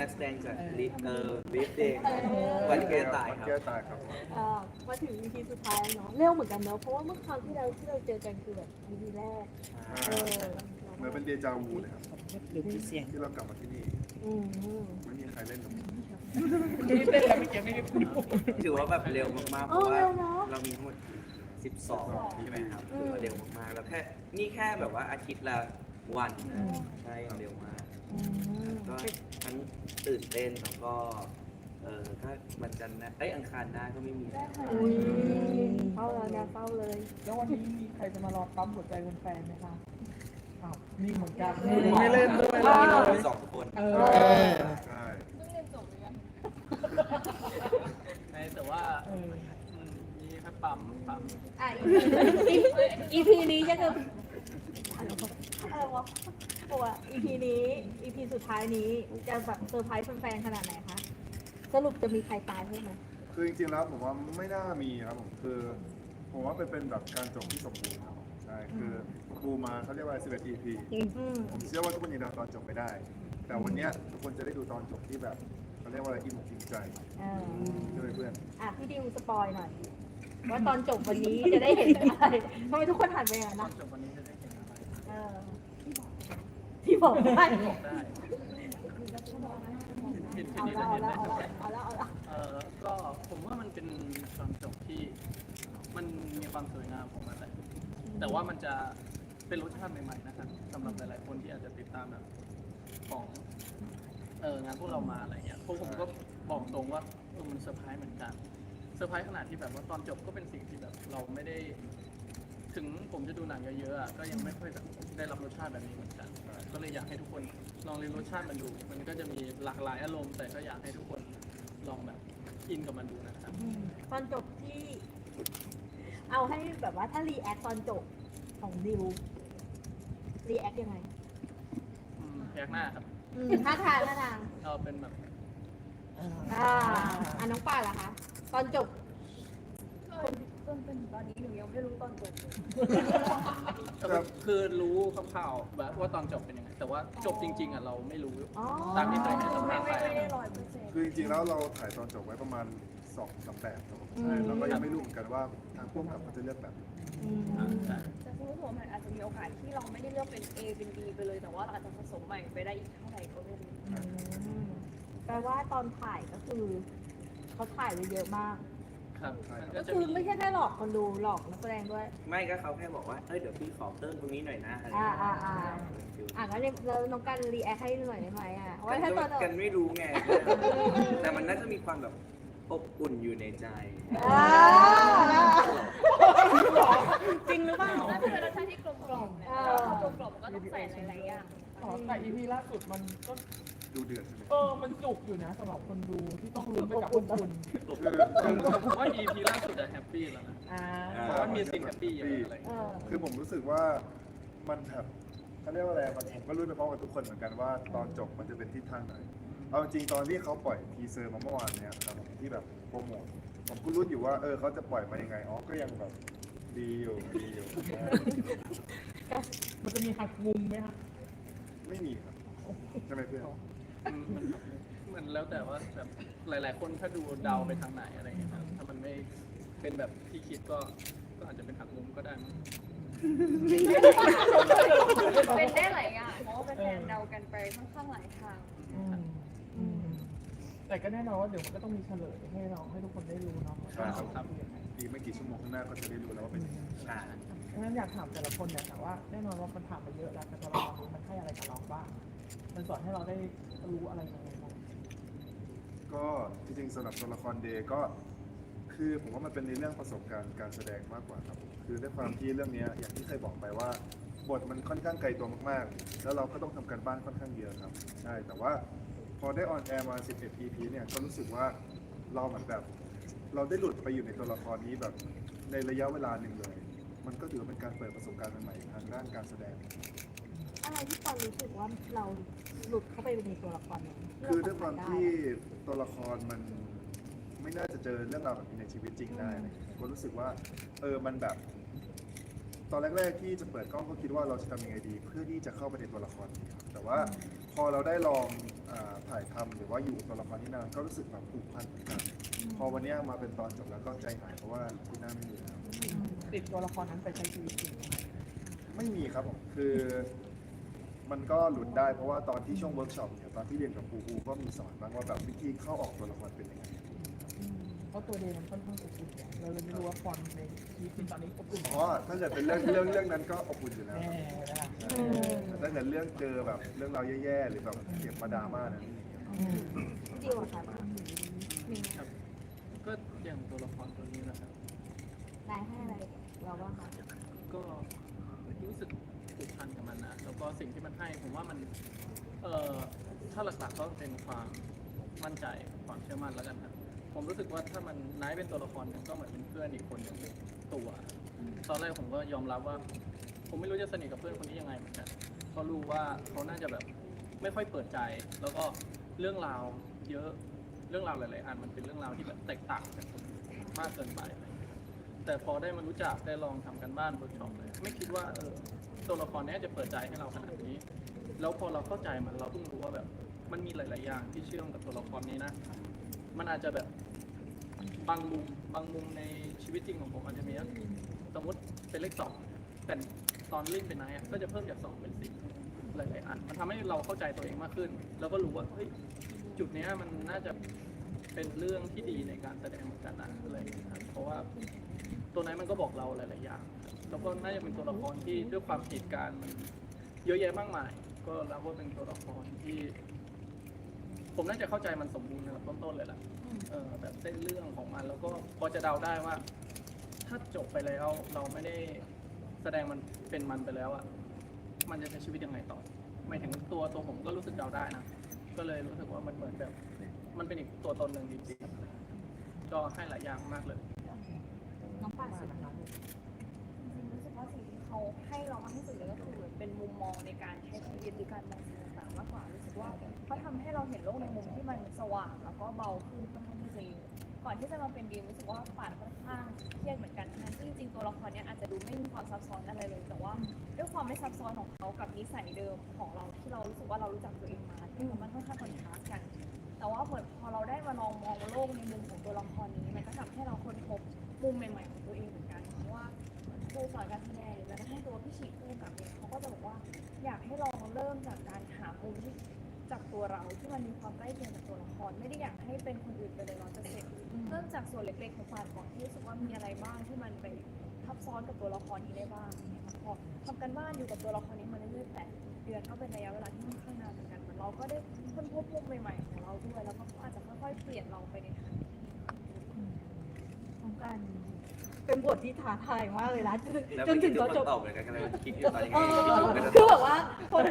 นักแสดงจากลิฟเออลิฟเดย์วันแก้ตายครับ แก้ตายครับ เอ่อมาถึง EP สุดท้ายแล้วเนาะเร็วเหมือนกันเนาะเพราะว่าเมื่อคราวที่เราที่เราเจอกันคือแบบ EP แรกเออเหมือนเป็นเดจาวูเลยครับหรือพี่เสียงที่เรากลับมาที่นี่อืมไม่มีใครเล่นกับผมไม่ได้เต้นแล้วไม่เกี่ยวไม่ได้พูดถือว่าแบบเร็วมากๆ เพเออราะว่าเร็วเนาะเรามีทั้งหมด 12 ใช่ไหมครับถือว่าเร็วมากๆ แล้วแค่ นี่แค่แบบว่าอาทิตย์ละวันใช่เร็วมากอืม ก็ทั้งตื่นเต้นแล้วก็เออถ้ามันจันทร์หนะเอ้ยอังคารหน้าก็ไม่มีแล้วอุ้ยเฝ้าเลยนะเฝ้าเลย แล้ววันนี้มีใครจะมารอปั๊มหัวใจแฟนๆไหมคะอ้าวนี่เหมือนกันไม่เล่นด้วยเรามีเราสองคนเอเอออใช่แต่ว่าเอออืมมีแค่ปั๊มปั๊มอะ EP นี้จะคือ อะไรวะบอกว่า EP นี้ EP สุดท้ายนี้จะแบบเซอร์ไพรส์แฟนๆขนาดไหนคะ สรุปจะมีใครตายเพิ่มไหมคือจริงๆแล้วผมว่าไม่น่ามีครับผมคือผมว่าเป็นเป็นแบบการจบที่สมบูรณ์ครับผมใช่คือดูมาเขาเรียกว่า 11 EP อืมผมเชื่อว่าทุกคนยังดูตอนจบไปได้ แต่วันเนี้ยทุกคนจะได้ดูตอนจบที่แบบเขาเรียกว่าอะไรอิ่มอกอิ่มใจเออใช่ไหมเพื่อนอะพี่ดิวสปอยหน่อย ว่าตอนจบวันนี้จะได้เห็นอะไรทำไมทุกคนหันไปอย่างนั้นตอนะนจบวันนี้จะได้เห็นอะไร เออที่ บอกได้บอกได้เห็นแค่เอานี้แล้จะวเห็นเอาได้แล้วเออาแล้วเออก็ผมว่ามันเป็นตอนจบที่มันมีความสวยงามของมันแหละแต่ว่ามันจะเป็นรสชาติใหม่ๆนะครับสำหรับหลายๆคนที่อาจจะติดตามแบบของเอองานพวกเรามาอะไรเงี้ยพวกผมก็บอกตรงว่าเออมันเซอร์ไพรส์เหมือนกันเซอร์ไพรส์ขนาดที่แบบว่าตอนจบก็เป็นสิ่งที่แบบเราไม่ได้ ถึงผมจะดูหนังเยอะๆอะก็ยังไม่ค่อยแบบได้รับรสชาติแบบนี้เหมือนกัน ก็เลยอยากให้ทุกคนลองเรียนรสชาติมันดู มันก็จะมีหลากหลายอารมณ์ แต่ก็อยากให้ทุกคนลองแบบอินกับมันดูนะครับอืมตอนจบที่ เอาให้แบบว่าถ้ารีแอคตอนจบของดิวรีแอคยังไงอืมพยักหน้าครับ อืมท่าทางท่าทางเอาเป็นแบบ อ่าอะน้องป่านล่ะคะ ตอนจบ จนเป็นตอนนี้หนูยังไม่รู้ตอนจบเลยคือรู้คร่าวๆแบบว่าตอนจบเป็นยังไงแต่ว่าจบจริง ๆอะเราไม่รู้อ๋อตามที่เคยให้สัมไม่ภาษณ์ไป ไม่ไม่ได้ร้อยเปอร์เซ็นต์คือจริงๆแล้วเราถ่ายตอนจบไว้ประมาณ2องสามแบบครับผมใช่เราก็ยังไม่รู้เหมือนกันว่าทางพวกกับเขาจะเลือกแบบไหนอืมอ่าใช่แต่คุณผู้ชมมันอาจจะมีโอกาสที่เราไม่ได้เลือกเป็น A เป็น B ไปเลยแต่ว่าเราอาจจะผสมใหม่ไปได้อีกเท่าไหร่ก็ไม่รู้อืมแปลว่าตอนถ่ายก็คือเขาถ่ายไว้เยอะมาก ครับมันก็ก็จะคือมีไม่ใช่แค่หลอกคนดูหลอกนักแสดงด้วย ไม่ก็เขาแค่บอกว่า เอ้ยเดี๋ยวพี่ขอเติมตรงนี้หน่อยนะอะไรอ่าอ่าอ่าอะงั้นเราน้องกันรีแอคให้หน่อยได้ไหมอะว่าถ้าตอนจบกันไม่รู้ไง แต่มันน่าจะมีความแบบอบอุ่นอยู่ในใจอ่าจริงหรือเปล่าน่าจะเป็นรสชาติที่กลมกล่อมนะแล้วพอกลมกล่อมมันก็ต้องใส่หลายๆอย่าง อ๋อแต่ EP ล่าสุดมันก็ดูเดือดใช่ไหมเออมันจุกอยู่นะสำหรับคนดูที่ต้องลุ้นไปกับคนคุณคือผมว่า EP ล่าสุดจะแฮปปี้แล้วนะอ่าเพราะว่ามีสิ่งแฮปปี้เยอะอะไรอย่างเอเงี้ยอคือผมรู้สึกว่ามันแบบเขาเรียกว่าอะไรมันผมก็รู้ไปพร้อมกับทุกคนเหมือนกันว่า ตอนจบมันจะเป็นทิศทางไหน เอาจริงๆตอนที่เขาปล่อยทีเซอร์มาเมื่อวานเนี่ยครับผมที่แบบโปรโมทผมก็รู้อยู่ว่าเออเขาจะปล่อยมายังไงอ๋อก็ยังแบบดีอยู่ดีอยู่มันจะมีหักมุมไหมคะ ไม่มีครับใช่ไหมเพื่อนอืมมันเหมือนแล้วแต่ว่าแบบหลาย ๆ คนถ้าดูเดาไปทางไหนอะไรอย่างเงี้ยครับถ้ามันไม่เป็นแบบที่คิดก็ก็อาจจะเป็นหักมุมก็ได้มั้งเป็นได้หลายอย่างเพราะว่าแฟนๆเดากันไปค่อนข้างหลายทาง อืมอืมแต่ก็แน่นอนว่าเดี๋ยวมันก็ต้องมีเฉลยให้เราให้ทุกคนได้รู้เนาะว่าเราทำยังไง อีกไม่กี่ชั่วโมงข้างหน้าก็จะได้รู้แล้วว่าเป็นยังไง อ่า งั้นอยากถามแต่ละคนเนี่ยแต่ว่าแน่นอนว่ามันผ่านไปเยอะแล้วแต่ตัวละครนี้มันให้อะไรกับเราบ้างมันสอนให้เราได้รู้อะไรยังไงบ้างก็จริงๆสำหรับตัวละครเดย์ก็ คือผมว่ามันเป็นในเรื่องประสบการณ์การแสดงมากกว่าครับผมคือด้วยความที่เรื่องเนี้ยอย่างที่เคยบอกไปว่า บทมันค่อนข้างไกลตัวมากๆ แล้วเราก็ต้องทำการบ้านค่อนข้างเยอะครับใช่แต่ว่าพอได้ออนแอร์มา 11 EP เนี่ยก็รู้สึกว่าเราเหมือนแบบ เราได้หลุดไปอยู่ในตัวละครนี้แบบในระยะเวลาหนึ่งเลย มันก็ถือว่าเป็นการเปิดประสบการณ์ใหม่ๆทางด้านการแสดง อะไรที่ตอนรู้สึกว่าเราหลุดเข้าไปในตัวละครนั้นคือด้วยความที่ตัวละครมันไม่น่าจะเจอเรื่องราวแบบนี้ในชีวิตจริงได้นะก็รู้สึกว่า เออมันแบบ ตอนแรกๆที่จะเปิดกล้องก็คิดว่าเราจะทำยังไงดี เพื่อที่จะเข้าไปในตัวละครนี้ครับแต่ว่าพอเราได้ลองอ่าถ่ายทำหรือว่าอยู่กับตัวละครที่นานก็รู้สึกแบบผูกพันเหมือนกันพอวันเนี้ยมาเป็นตอนจบแล้วก็ใจหายเพราะว่าที่หน้าไม่มีแล้ว ติดตัวละครนั้นไปใช้ชีวิตจริงไหมไม่มีครับผมคือมันก็หลุดได้เพราะว่าตอนที่ช่วงเวิร์กช็อปเนี่ยตอนที่เรียนกับครูครูก็มีสอนบ้างว่าแบบวิธีเข้าออกตัวละครเป็นยังไงเพราะตัวเดย์มันค่อนข้างอบอุ่นเนี่ยเราเลยไม่รู้ว่าฟอนต์ในชีวิตจริงตอนนี้อบอุ่นอ๋อถ้าเกิดเป็นเรื่องเรื่องเรื่องนั้นก็อบอุ่นอยู่แล้วแน่นะแต่ถ้าเกิดเรื่องเจอแบบเรื่องราวแย่ๆหรือแบบเก็บมาดราม่านั้นจริงเหรอคะมีครับก็อย่างตัวละครตัวนี้นะครับนายให้อะไร เราบ้างก็รู้สึกผูกพันกับมันนะแล้วก็สิ่งที่มันให้ผมว่ามันเอ่อถ้าหลักๆก็เป็นความมั่นใจความเชื่อมั่นแล้วกันครับผมรู้สึกว่าถ้ามันนายเป็นตัวละครหนึ่งก็เหมือนเป็นเพื่อนอีกคนหนึ่งในตัว ตอนแรกผมก็ยอมรับว่า ผมไม่รู้จะสนิทกับเพื่อนคนนี้ยังไงเหมือนกันเพราะรู้ว่าเขาน่าจะแบบไม่ค่อยเปิดใจ แล้วก็เรื่องราวเยอะเรื่องราวหลาย ๆ อันมันเป็นเรื่องราวที่แบบแตกต่างกันมากเกินไป แต่พอได้มารู้จักได้ลองทำกันบ้านเวิร์กช็อปเลย ไม่คิดว่าเออตัวละครนี้จะเปิดใจให้เราขนาดนี้ แล้วพอเราเข้าใจมันเราเพิ่งรู้ว่าแบบ มันมีหลาย ๆ อย่างที่เชื่อมกับตัวละครนี้นะ มันอาจจะแบบบางมุมบางมุมในชีวิตจริงของผมอาจจะมีสมมติเป็นเลขสองแต่ตอนเล่นเป็นไนท์ก็จะเพิ่มจากสองเป็นสี่หลายๆอัน มันทำให้เราเข้าใจตัวเองมากขึ้น แล้วก็รู้ว่าเฮ้ยจุดนี้มันน่าจะเป็นเรื่องที่ดีในการแสดงเหมือนกันนะอะไรอย่างเงี้ยเพราะว่า ตัวนั้นมันก็บอกเราหลาย ๆ อย่างครับแล้วก็น่าจะเป็นตัวละครที่ด้วยความเหตุการณ์มันเยอะแยะมากมาย ก็รับว่าเป็นตัวละครที่ ผมน่าจะเข้าใจมันสมบูรณ์ในระดับต้น ๆ เลยแหละเออแบบเส้นเรื่องของมัน แล้วก็พอจะเดาได้ว่า ถ้าจบไปแล้วเราไม่ได้แสดงมันเป็นมันไปแล้วอะมันจะใช้ชีวิตยังไงต่อหมายถึงตัวตัวผมก็รู้สึกเดาได้นะก็เลยรู้สึกว่ามันเหมือนแบบ มันเป็นอีกตัวตนหนึ่งจริงๆก็ให้หลายอย่างมากเลยน้อง ป่าสุดนะคะจริงๆรู้สึกว่าสิ่งที่เขาให้เรามากที่สุดเลยก็คือเหมือนเป็นมุมมองในการใช้ชีวิตหรือการมองสิ่งต่างๆมากกว่ารู้สึกว่าเขาทำให้เราเห็นโลกในมุมที่มันสว่างแล้วก็เบาขึ้นค่อนข้างที่จะเยอะก่อนที่จะมาเป็นดีมรู้สึกว่าป่านค่อนข้างเครียดเหมือนกันทั้งที่จริงๆตัวละครเนี้ยอาจจะดูไม่มีความซับซ้อนอะไรเลยแต่ว่า ด้วยความไม่ซับซ้อนของเขากับนิสัยเดิมของเราที่เรารู้สึกว่าเรารู้จักตัวเองมาที่มันค่อนข้างคอนทราสต์กัน แต่ว่าเหมือนพอเราได้มาลองมองโลกในมุมของตัวละครนี้มันก็ทำให้เราค้นพบ มุมใหม่ๆของตัวเองเหมือนกันเพราะว่าครูสอนการแสดงหรือแม้กระทั่งตัวพี่ฉีกผู้กำกับเองเขาก็จะบอกว่าอยากให้ลองเริ่มจากการหามุมที่จากตัวเราที่มันมีความใกล้เคียงกับตัวละครไม่ได้อยากให้เป็นคนอื่นไปเลยร้อยเปอร์เซ็นต์เริ่มจากส่วนเล็กๆของปานก่อนที่รู้สึกว่ามีอะไรบ้างที่มันไปทับซ้อนกับตัวละครนี้ได้บ้างเนี่ยพอทำกันบ้านอยู่กับตัวละครนี้มาเรื่อยๆแต่เดือนก็เป็นระยะเวลาที่ค่อนข้างนานเหมือนกันเหมือนเราก็ได้ค้นพบมุมใหม่ๆของเราด้วยแล้วก็อาจจะค่อยๆเปลี่ยนเราไปในทางที่ดีน้อง กัน เป็นบทที่ท้าทายมากเลยนะจนแล้วจเมื่นอถึกี้งทุกตอนจบคนตอบเหมือนกันก็เลยคิดอยู่ตอนนี้เออคิดอยู่กันคือแบบว่าคน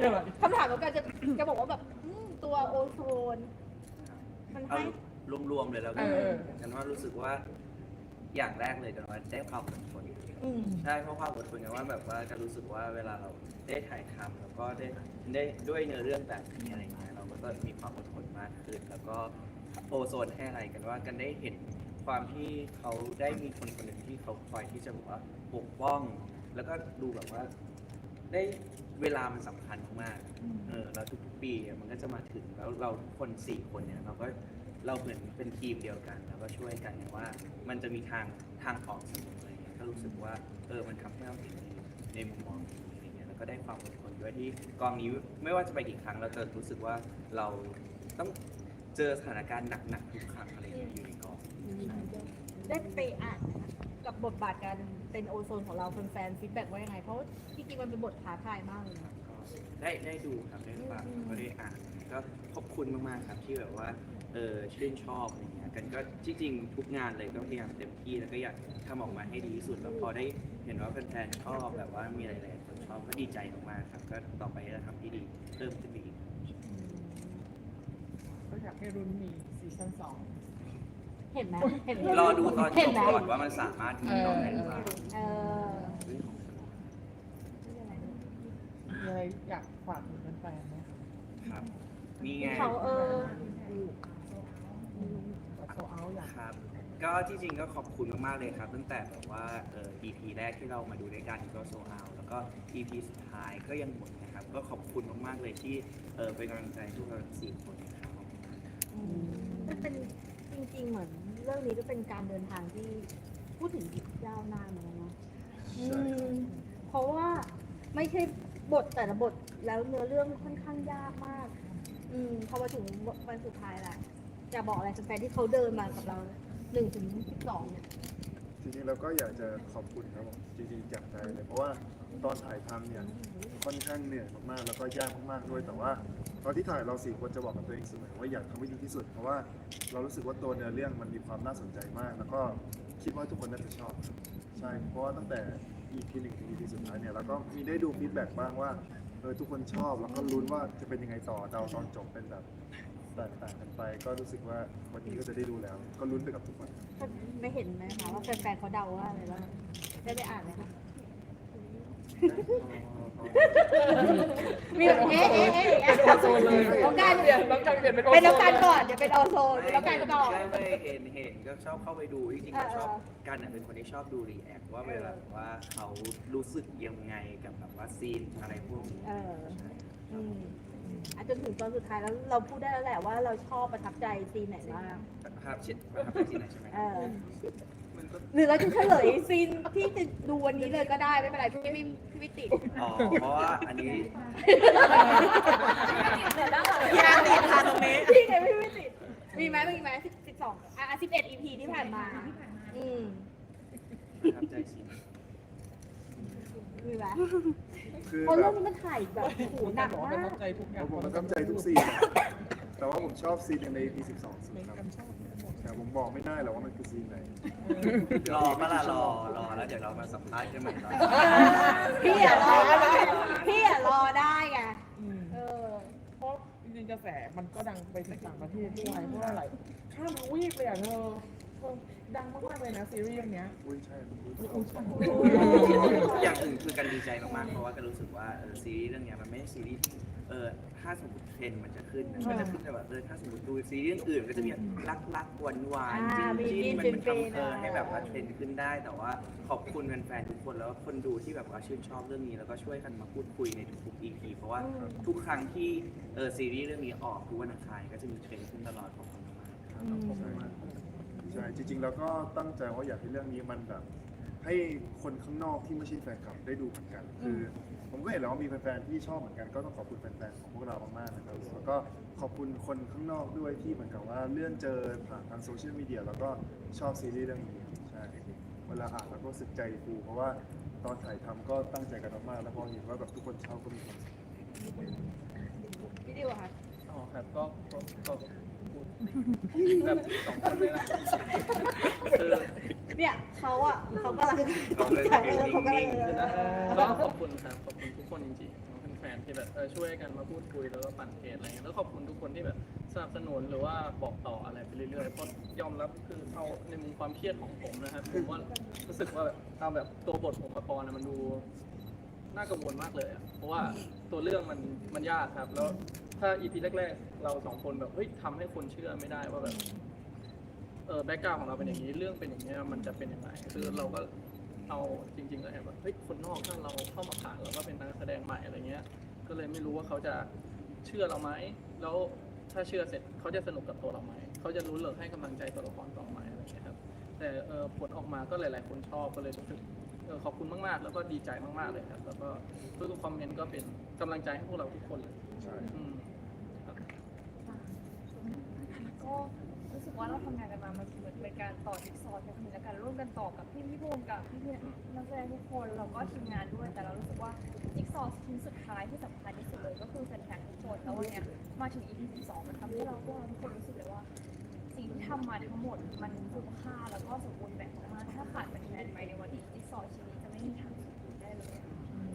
คำถามของกันจะจะบอกว่าแบบอืมตัวโอโซน มันเอาให้ รวมๆเลยแล้วกันเออ กันว่ารู้สึกว่าอย่างแรกเลยกันว่าได้ความอดทนอืมใช่เพราะความอดทนกันว่าแบบว่าจะรู้สึกว่าเวลาเราได้ถ่ายทำแล้วก็ได้ได้ด้วยเนื้อเรื่องแบบนี้อะไรเงี้ยเราก็ต้องมีความอดทนมากขึ้นแล้วก็โอโซนให้อะไรกันว่ากันได้เห็น ความที่เขาได้มีคนคนหนึ่งที่เขาคอยที่จะแบบว่าปกป้อง แล้วก็ดูแบบว่า ได้เวลามันสำคัญมากๆเออแล้วทุกๆปีอะมันก็จะมาถึงแล้วเราทุกคนสี่คนเนี่ยเราก็เราเหมือนเป็นทีมเดียวกัน แล้วก็ช่วยกันเนี่ยว่า มันจะมีทางทางออกเสมออะไรเงี้ยก็รู้สึกว่าเออมันทำให้เราเห็นในในมุมมองนี้อะไรเงี้ยแล้วก็ได้ความอดทนด้วยที่กองนี้ไม่ว่าจะไปกี่ครั้งเราจะรู้สึกว่าเราต้องเจอสถานการณ์หนักๆทุกครั้งอะไรเงี้ยอยู่ในกอง ได้ไปอ่านกับบทบาทการเป็นโอโซนของเราแฟนๆฟีดแบ็กว่ายังไง เพราะที่จริงมันเป็นบทท้าทายมากเลยนะได้ได้ดูครับได้ฟังก็ได้อ่านก็ขอบคุณมากๆครับที่แบบว่าเออชื่นชอบอะไรเงี้ยกันก็จริงๆทุกงานเลยก็พยายามเต็มที่แล้วก็อยากทำออกมาให้ดีที่สุดแล้วพอได้เห็นว่าแฟนๆชอบแบบว่ามีหลายๆคนชอบก็ดีใจมากๆครับก็ต่อไปจะทำที่ดีเพิ่มขึ้นไปอีกก็อยากให้รุ่นมีซีซั่นสอง เห็นไหมเห็นไหมรอดูตอนจเห็นบไหมก่อนว่ามันสามารถมีตอนไหนหรือเปล่าเออมีอะไรอยากฝากถึงแฟนๆไหมคะครับนี่ไง เขาเออ โซเอาอยาก ครับก็ที่จริงก็ขอบคุณมาก ๆ เลยครับ ตั้งแต่แบบว่าเอ่อ EP แรกที่เรามาดูด้วยกันก็โซเอาแล้วก็ EP สุดท้ายก็ยังหมดนะครับ ก็ขอบคุณมาก ๆ เลยที่เออเป็นกำลังใจให้พวกเราทั้งสี่คนครับผมมันเป็น จริงๆ เหมือนเรื่องนี้ก็เป็นการเดินทางที่พูดถึงยาวนานเหมือนกันเนาะใช่อืมเพราะว่าไม่ใช่บทแต่ละบทแล้วเนื้อเรื่องค่อนข้างยากมาก อืมพอมาถึงวันสุดท้ายแหละจะบอกอะไรแฟนๆที่เขาเดินมากับเราหนึ่งถึงสิบสองเนี่ย จริงๆเราก็อยากจะขอบคุณครับผมจริงๆจากใจเลยเพราะว่าตอนถ่ายทำเนี่ย ค่อนข้างเหนื่อยมากๆแล้วก็ยากมากๆด้วยแต่ว่า ตอนที่ถ่ายเราสี่คนจะบอกกับตัวเองเสมอว่าอยากทำให้ดีที่สุด เพราะว่าเรารู้สึกว่าตัวเนื้อเรื่องมันมีความน่าสนใจมาก แล้วก็คิดว่าทุกคนน่าจะชอบใช่เพราะว่าตั้งแต่ EP หนึ่งถึง EP สุดท้ายเนี่ยเราก็มีได้ดูฟีดแบ็กบ้างว่าเออทุกคนชอบแล้วก็ลุ้นว่าจะเป็นยังไงต่อเดาตอนจบเป็นแบบแตกต่างกันไป ก็รู้สึกว่าวันนี้ก็จะได้ดูแล้ว ก็ลุ้นไปกับทุกคน ไม่เห็นไหมคะว่าแฟนๆเขาเดาว่าอะไรแล้วได้ได้อ่านไหมคะ มีแบบเอ๊ะเอ๊ะเอ๊ะเอ๊ะต้องการเปลี่ยนต้องการเปลี่ยนเป็นโอเป็นน้องการก่อน เดี๋ยวเป็นออโซนต้องการก่อนไม่ไม่เห็นเห็นก็ชอบเข้าไปดูจริงๆก็ชอบเออกันอะเป็นคนที่ชอบดูรีแอคว่าเวลาแบบว่าเขารู้สึกยังไงกับแบบว่าซีนอะไรพวกนี้เอออืมอะจนถึงตอนสุดท้ายแล้วเราพูดได้แล้วแหละว่าเราชอบประทับใจซีนไหนบ้าง ครับเช่นประทับใจซีนไหนใช่ไหม เออ หรือเราจะเฉลยซีนที่จะดูวันนี้เลยก็ได้ไม่เป็นไรพี่ไม่พี่ไม่ติดอ๋อเพราะว่าอันนี้ยาติดค่ะตรงนี้พี่ไงพี่ไม่ติดมีไหมมีไหมสิบสิบสองอะสิบเอ็ด EP ที่ผ่านมาอืมประทับใจซีนมีไหมคือเพราะแบเรื่อบงนี้มันถ่ายแบบโหหนักบอกมาว่ากประทับใจทุกอย่างผมประทับใจทุกซีนอะแต่ว่าผมชอบซีนใน EP 12ซีนครับแต่ ผมบอกไม่ได้หรอกว่ามันคือซีนไหนรอมาละรอรอแล้วเดี๋ยวเรามาสัมภาษณ์กันใหม่ตอนพี่อะรอได้พี่อะรอได้ไงอืมเออเพราะจริงๆกระแสมันก็ดังไปถึงต่างประเทศด้วยเพราะว่าอะไรข้ามทวีปเลยอะเธอเออดังมากๆเลยนะซีรีส์เรื่องเนี้ย อุ้ยใช่ผมรู้อุ้ยใช่อย่างอื่นคือกันดีใจมากๆเพราะว่ากันรู้สึกว่าเออซีรีส์เรื่องเนี้ยมันไม่ใช่ซีรีส์ที่ เออถ้าสมมติเทรนด์มันจะขึ้นนะมันจะขึ้นแต่แบบเออถ้าสมมติดูซีรีส์อื่นก็จะมีรักรักหวานหวานๆอ่าจิ้นมีจิ้นมันจิ้นมันฟินทำเออๆให้แบบว่าเทรนด์ขึ้นได้ แต่ว่าขอบคุณแฟนๆทุกคนแล้วก็คนดูที่แบบว่าชื่นชอบเรื่องนี้แล้วก็ช่วยกันมาพูดคุยในทุกๆ EP เพราะว่าทุกครั้งที่เออซีรีส์เรื่องนี้ออกทุกวันอังคารก็จะมีเทรนด์ขึ้นตลอดขอบคุณมากๆครับใช่ใช่จริงๆ แล้วก็ตั้งใจว่าอยากให้เรื่องนี้มันแบบ ให้คนข้างนอกที่ไม่ใช่แฟนคลับได้ดูเหมือนกัน คือ ผมก็เห็นแล้วว่ามีแฟนๆที่ชอบเหมือนกันก็ต้องขอบคุณแฟนๆของพวกเรามากๆนะครับแล้วก็ขอบคุณคนข้างนอกด้วยที่เหมือนกับว่าเลื่อนเจอผ่านทางโซเชียลมีเดียแล้วก็ชอบซีรีส์เรื่องนี้ใช่เวลาอ่านแล้วก็รู้สึกใจฟูเพราะว่าตอนถ่ายทำก็ตั้งใจกันมากๆแล้วพอเห็นว่าแบบทุกคนชอบก็มีความสุขพี่ดิวอะค่ะอ๋อครับก็ก็ก็พูดแบบสองคนเลยนะคือ เนี่ยเขาอะเขากำลังเขาเลยเออเขากำลังนิ่งๆเออก็ขอบคุณครับขอบคุณทุกคนจริงๆแฟนๆที่แบบเออช่วยกันมาพูดคุยแล้วก็ปั่นเพจอะไรเงี้ยแล้วขอบคุณทุกคนที่แบบสนับสนุนหรือว่าบอกต่ออะไรไปเรื่อยๆเพราะยอมรับคือเอาในมุมความเครียดของผมนะครับผมว่ารู้สึกว่าแบบเอาแบบตัวบทของปกรณ์มันดูน่ากังวลมากเลยอะเพราะว่าตัวเรื่องมันมันยากครับ แล้วถ้าอีพีแรก ๆ เราสองคนแบบเฮ้ยทำให้คนเชื่อไม่ได้ว่าแบบ เออแบ็กกราวของเราเป็นอย่างนี้เรื่องเป็นอย่างนี้ยมันจะเป็นยังไงคือเราก็เอาจริงๆแล้วแบบเฮ้ยคนนอกถ้าเราเข้ามาผ่านเราก็เป็นนักแสดงใหม่อะไรเงี้ย ก็เลยไม่รู้ว่าเขาจะเชื่อเราไหมแล้วถ้าเชื่อเสร็จเขาจะสนุกกับตัวเราไหมเขาจะรู้นหรือให้กำลังใจตัวละครต่อไหมอะไรเงี้ยครับแต่เออผลออกมาก็หลาย ๆ คนชอบก็เลยรู้สึกเออขอบคุณมาก ๆ แล้วก็ดีใจมาก ๆ เลยครับ แล้วก็ทุกๆคอมเมนต์ก็เป็นกำลังใจให้พวกเราทุกคนเลยใช่อืมครับก็ รู้สึกว่าเราทำงานกันมามันเหมือนเป็นการต่อจิ๊กซอว์เทคนิคและการร่วมกันต่อกับพี่พี่ภูมิกับพี่พี่นักแสดงทุกคนเราก็ทีมงานด้วย แต่เรารู้สึกว่าจิ๊กซอว์ชิ้นสุดท้ายที่สำคัญที่สุดเลยก็คือแฟนๆทุกคนแล้ววันเนี้ยมาถึง EP 12มันทำให้เราพวกเราทุกคนรู้สึกเลยว่าสิ่งที่ทำมาทั้งหมดมันคุ้มค่าแล้วก็สมบูรณ์แบบมากถ้าขาดแฟนๆไปในวันนี้จิ๊กซอว์ชิ้นนี้จะไม่มีทางสมบูรณ์ได้เลย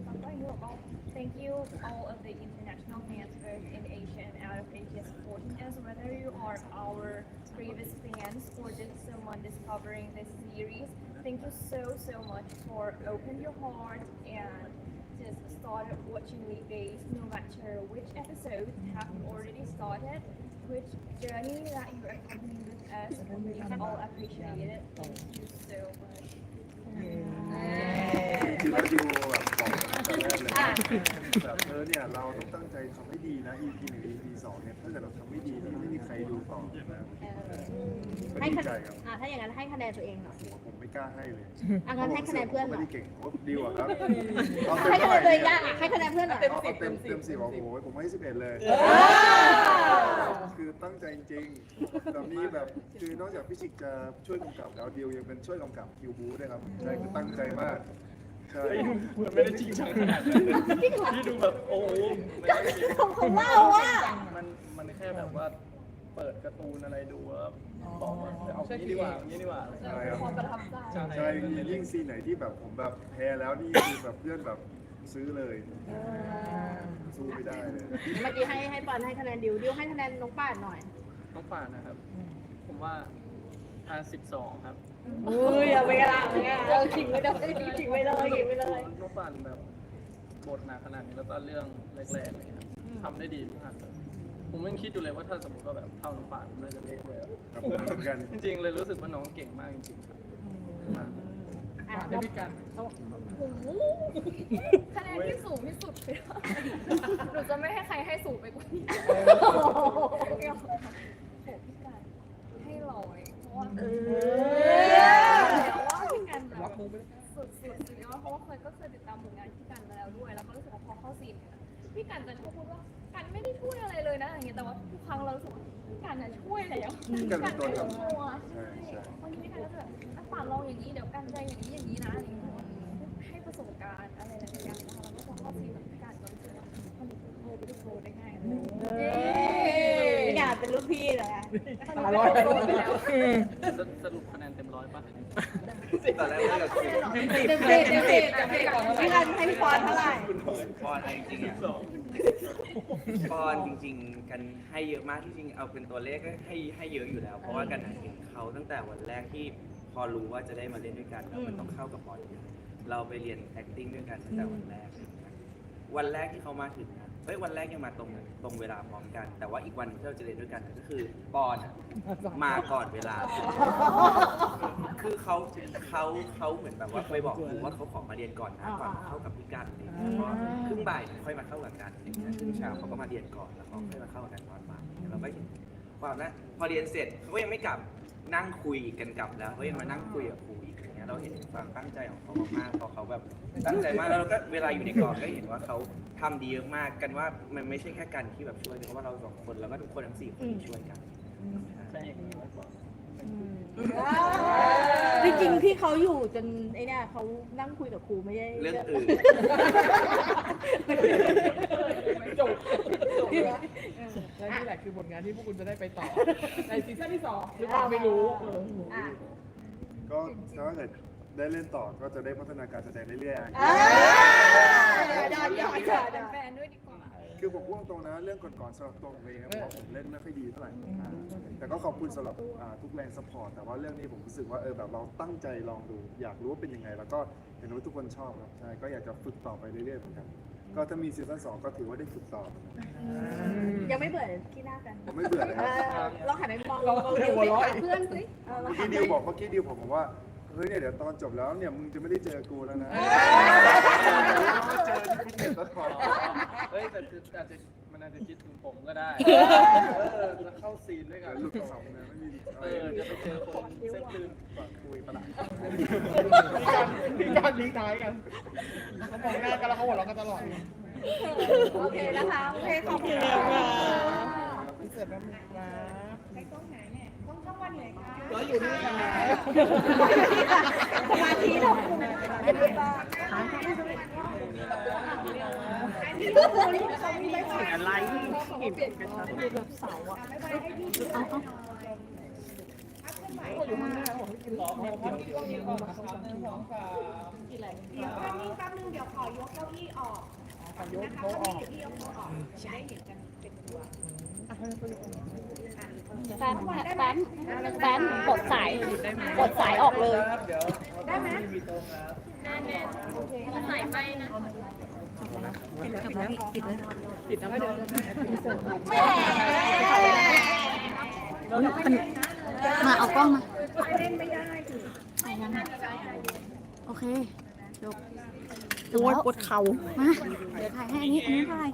แล้วก็อย่างที่บอกว่า thank you all of the international fans in Asia Asia supporting us whether you are our previous fans or just someone discovering this series thank you so so much for open your heart and just start watching weekdays no matter which episodes have already started which journey that you accompany with us. We all appreciate it. Thank you so much. จริงๆแล้วดิวแบบบอกตั้งแต่แรกเลยว่าแบบเออเนี่ยเราต้องตั้งใจทำให้ดีนะ EP หนึ่ง EP สองเนี่ยถ้าเกิดเราทำไม่ดีนี่ไม่มีใครดูต่อนะก็ให้ดีคะใจแนนครับอะถ้าอย่างนั้นให้คะแนนตัวเองหน่อยโอ้โหผมไม่กล้าให้เลยอะงั้นให้คะแนนเพื่อนหน่ไม่อยได้เก่งโอ้ดิวอะครับเอาให้เต็มคะเท่าแนไหนร่ตัวเองดียากอะให้คะแนนเพื่อนหน่อยเอาเอาเต็มเต็มสิบโอ้โหผมให้สิบเอ็ดเลย คือตั้งใจจริงๆแต่มีแบบคือนอกจากพี่ชิกจะช่วยกำกับแล้วดิวยังเป็นช่วยกำกับคิวบูด้วยครับใช่คือตั้งใจมาก ใช่เหมือนไม่ได้จริงจังขนาดนั้นพี่ดูแบบโอ้โหไม่ได้จริงเขาเขาเล่าว่ามันมันแค่แบบว่า เปิดการ์ตูนอะไรดูแล้วบอกว่าเอางี้ดีกว่าเอางี้ดีกว่าอะไรใช่ครับความประทับใจใช่ยิ่งซีนไหนที่แบบผมแบบแพ้แล้วนี่คือแบบเพื่อนแบบซื้อเลยสู้ไม่ได้เลยเมื่อกี้ให้ให้ปอนให้คะแนนดิวดิวให้คะแนนน้องป่านหน่อยน้องป่านนะครับ ผมว่า อ่าสิบสองครับอุ้ยเอาไปกันละเอาไปกันละเอาขิงไปเลยขิงไปเลยขิงไปเลยน้องป่นแบบบทหนักขนาดนี้แล้วก็เรื่องแรกๆอะไรเงี้ยทำได้ดีมากผมยังคิดอยู่เลยว่าถ้าสมมติว่าแบบเท่าน้องป่านน่าจะเละเลยอะครับผมเหมือนกันจริงๆเลยรู้สึกว่าน้องเก่งมากจริงๆครับมากอะได้พี่กันโอ้โหคะแนนที่สูงที่สุดเลยหนูจะไม่ให้ใครให้สูงไปกว่า รั้งเรารู้สึกว่าพี่กันน่ะช่วยแล้วพี่กันเป็นตัวไม่ทำกลัวใช่ใช่บางทีพี่กันก็จะแบบอะป่าลองอย่างนี้เดี๋ยวกันใจอย่างนี้อย่างนี้นะอะไรอย่างเงี้ยให้ประสบการณ์อะไรหลายๆอย่างนะคะแล้วก็พอเข้าซีนกับพี่กันก็รู้สึกว่าผลิตโฟล์ไปด้วยโฟล์ได้ง่ายเลยอยากเป็นลูกพี่เหรอตาลอยโฟล์ไปแล้วสรุปคะแนนเต็มร้อยป่ะตอนแรกว่าจะคิดเต็มสิบเต็มสิบพี่กันให้พี่ปอนเท่าไหร่ปอนอะไรจริงๆอะ ปอนจริง ๆ กันให้เยอะมากที่จริงเอาเป็นตัวเลขก็ให้ให้เยอะอยู่แล้ว เพราะว่ากันเห็นเขาตั้งแต่วันแรกที่พอรู้ว่าจะได้มาเล่นด้วยกันแล้วมันต้องเข้ากับบอลอยู่เราไปเรียน acting ด้วยกันตั้งแต่วันแรก วันแรกที่เขามาถึงนะ เฮ้ยวันแรกยังมาตรงตรงเวลาพร้อมกัน แต่ว่าอีกวันที่เราจะเรียนด้วยกันก็คือปอนอะมาก่อนเวลา คือเขาเขาเขาเหมือนแบบว่าไปบอกครูว่าเขาขอมาเรียนก่อนนะก่อนเข้ากับพี่กันอะไรอย่างเงี้ยเพราะครึ่งบ่ายค่อยมาเข้ากับกันอย่างเงี้ยครึ่งเช้าเขาก็มาเรียนก่อนแล้วเขาค่อยมาเข้ากันตอนบ่ายเราก็เห็นความนะพอเรียนเสร็จเขาก็ยังไม่กลับนั่งคุยกันกลับแล้วเขายังมานั่งคุยกับครูอีกอย่า งเงี้ยเราเห็นความตั้งใจของเขามากๆพอเขาแบบตั้งใจมากแล้วเราก็เวลาอยู่ในกองก็เห็นว่าเขาทำดีมากกันว่ามันไม่ใช่แค่กันที่แบบช่วยเพราะว่าเราสองคนแล้วก็ทุกคนทั้งสี่คนที่ช่วยกันใช่อย่างนี้มากกว่าจริงๆที่เขาอยู่จนไอ้เนี่ยเขานั่งคุยกับครูไม่ได้เรื่องอื่นจบและนี่แหละคือผลงานที่พวกคุณจะได้ไปต่อในซีซั่นที่สองหรือเปล่าไม่รู้เอออะ ก็ถ้าเกิดได้เล่นต่อก็จะได้พัฒนาการแสดงเรื่อยอ่าๆได้ได้ฝากได้แฟนๆด้วยดีกว่า คือผมพูดตรงนะเรื่องก่อนๆสำหรับตัวผมเองนะผมว่าผมเล่นไม่ค่อยดีเท่าไหร่อ่าแต่ก็ขอบคุณสำหรับอ่าทุกแรงสปอร์ตแต่ว่าเรื่องนี้ผมรู้สึกว่าเออแบบเราตั้งใจลองดู อยากรู้ว่าเป็นยังไง แล้วก็เห็นว่าทุกคนชอบครับใช่ก็อยากจะฝึกต่อไปเรื่อยๆเหมือนกัน ก็ถ้ามีซีซั่นสองก็ถือว่าได้ฝึกต่อเหมือนกันยังไม่เบื่อที่หน้ากันผมไม่เบื่อเลยเอครับอลองหันไปมองลองดิวสิเพื่อนสิเออลองเมื่อหักี้นดิวบอกเมื่อกี้ดิวผมบอกว่าเฮ้ยเนี่ยเดี๋ยวตอนจบแล้วเนี่ยมึงจะไม่ได้เจอกูแล้วนะมาเจอที่ฟิตเนสตลอดเฮ้ยแต่คืออาจจะมั นอาจะคิดถึงผมก็ได้ เออแล้วเข้าซีนด้วยกันหลุดสองนะไม่มีเออจะไปเจอคนเส้นตื่นก่อนคุยประหลาดมีการมีการทิ้งท้ายกันเขามองหน้ากันแล้วเขาหัวเราะกันตลอดโอเคนะคะ โอเคขอบคุณพิเศษแบบนี้ครับไปกล้องไหนเนี่ยกล้องช่องวันไหนคะก็อยู่นี่นะสมาธิของคุณ อย่าลืมว่าอะไรอยู่ข้างหน้าผมกินล้อเนี่ยผมกินล้อเนี่ยออกมาครับหนึ่งสองสามเดี๋ยวแป๊บนึงแป๊บนึงเดี๋ยวขอยกเก้าอี้ออกขยกนะคะเขาออกเก้าอี้ยกเขาออกจะได้เห็นกันเป็นตัวแฟนแฟนแฟนกดสายกดสายออกเลยเดี๋ยวได้ไหมมีโต๊ะครับใส่ไปนะ ปิดแล้วปิดแล้วมาเอากล้องมาโอเคจบโอ้ยปวดเข่ามา เดี๋ยวถ่ายให้อันนี้อันนี้เท่าไหร่